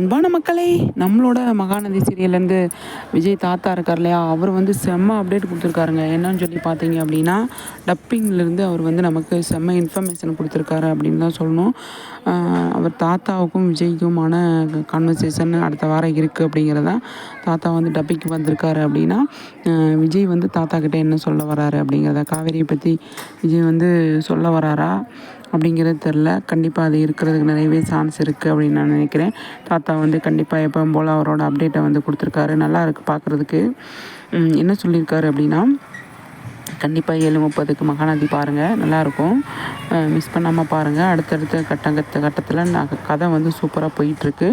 அன்பான மக்களே நம்மளோட மகாநதி சீரியல்லேருந்து விஜய் தாத்தா இருக்கார் இல்லையா? அவர் வந்து செம்ம அப்டேட் கொடுத்துருக்காருங்க. என்னன்னு சொல்லி பார்த்தீங்க அப்படின்னா டப்பிங்லேருந்து அவர் வந்து நமக்கு செம்ம இன்ஃபர்மேஷன் கொடுத்துருக்காரு அப்படின்னு தான் சொல்லணும். அவர் தாத்தாவுக்கும் விஜய்க்குமான கான்வர்சேஷன் அடுத்த வாரம் இருக்குது அப்படிங்கிறதா தாத்தா வந்து டப்பிக்கு வந்திருக்காரு அப்படின்னா விஜய் வந்து தாத்தா கிட்டே என்ன சொல்ல வராரு அப்படிங்கிறத காவேரியை பற்றி விஜய் வந்து சொல்ல வராரா அப்படிங்கிறது தெரில கண்டிப்பாக அது இருக்கிறதுக்கு நிறையவே சான்ஸ் இருக்குது அப்படின்னு நான் நினைக்கிறேன். தாத்தா வந்து கண்டிப்பாக எப்பவும் போல் அவரோட அப்டேட்டை வந்து கொடுத்துருக்காரு. நல்லா இருக்குது பார்க்குறதுக்கு என்ன சொல்லியிருக்காரு அப்படின்னா கண்டிப்பாக ஏழு முப்பதுக்கு மகாநதி பாருங்கள் நல்லாயிருக்கும். மிஸ் பண்ணாமல் பாருங்கள் அடுத்தடுத்த கட்டங்கத்த கட்டத்தில் நான் கதை வந்து சூப்பராக போயிட்டுருக்கு.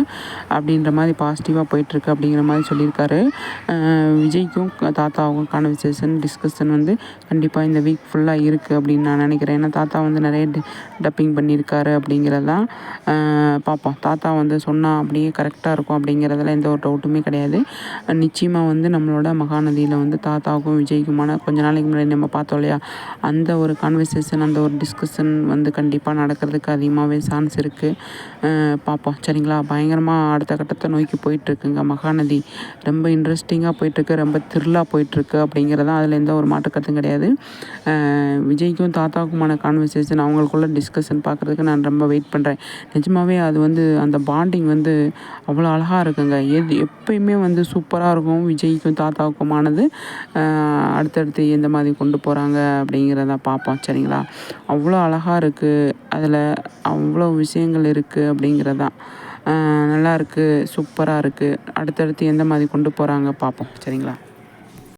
அப்படின்ற மாதிரி பாசிட்டிவாக போயிட்டுருக்கு அப்படிங்கிற மாதிரி சொல்லியிருக்காரு. விஜய்க்கும் தாத்தாவுக்கும் கான்வர்சேஷன் டிஸ்கஷன் வந்து கண்டிப்பாக இந்த வீக் ஃபுல்லாக இருக்குது அப்படின்னு நான் நினைக்கிறேன். ஏன்னா தாத்தா வந்து நிறைய டப்பிங் பண்ணியிருக்காரு அப்படிங்கிறதான் பார்ப்போம் தாத்தா வந்து சொன்னால் அப்படியே கரெக்டாக இருக்கும் அப்படிங்கிறதுல எந்த ஒரு டவுட்டுமே கிடையாது. நிச்சயமாக வந்து நம்மளோட மகாநதியில் வந்து தாத்தாவுக்கும் விஜய்க்குமான கொஞ்ச நாளைக்கு முன்னாடி நம்ம பார்த்தோம் இல்லையா? அந்த ஒரு கான்வர்சேஷன் அந்த ஒரு டிஸ்கஷன் வந்து கண்டிப்பாக நடக்கிறதுக்கு அதிகமாகவே சான்ஸ் இருக்குது பார்ப்போம் சரிங்களா? பயங்கரமாக அடுத்த கட்டத்தை நோக்கி போயிட்டுருக்குங்க. மகாநதி ரொம்ப இன்ட்ரெஸ்டிங்காக போயிட்டுருக்கு. ரொம்ப த்ரில்லாக போயிட்டுருக்கு அப்படிங்கிறதான் அதில் எந்த ஒரு மாற்றக்கத்தும் கிடையாது. விஜய்க்கும் தாத்தாவுக்குமான கான்வர்சேஷன் அவங்களுக்குள்ள டிஸ்கஷன் பார்க்குறதுக்கு நான் ரொம்ப வெயிட் பண்ணுறேன் நிஜமாகவே அது வந்து அந்த பாண்டிங் வந்து அவ்வளோ அழகாக இருக்குங்க. எது எப்பயுமே வந்து சூப்பராக இருக்கும். விஜய்க்கும் தாத்தாவுக்குமானது அடுத்தடுத்து எந்த மாதிரி கொண்டு போகிறாங்க அப்படிங்கிறத பார்ப்போம் சரிங்களா? அவ்வளோ அழகாக இருக்குது அதில் அவ்வளோ விஷயங்கள் இருக்குது அப்படிங்கிறதான் நல்லா இருக்குது சூப்பராக இருக்குது அடுத்தடுத்து எந்த மாதிரி கொண்டு போகிறாங்க பார்ப்போம் சரிங்களா?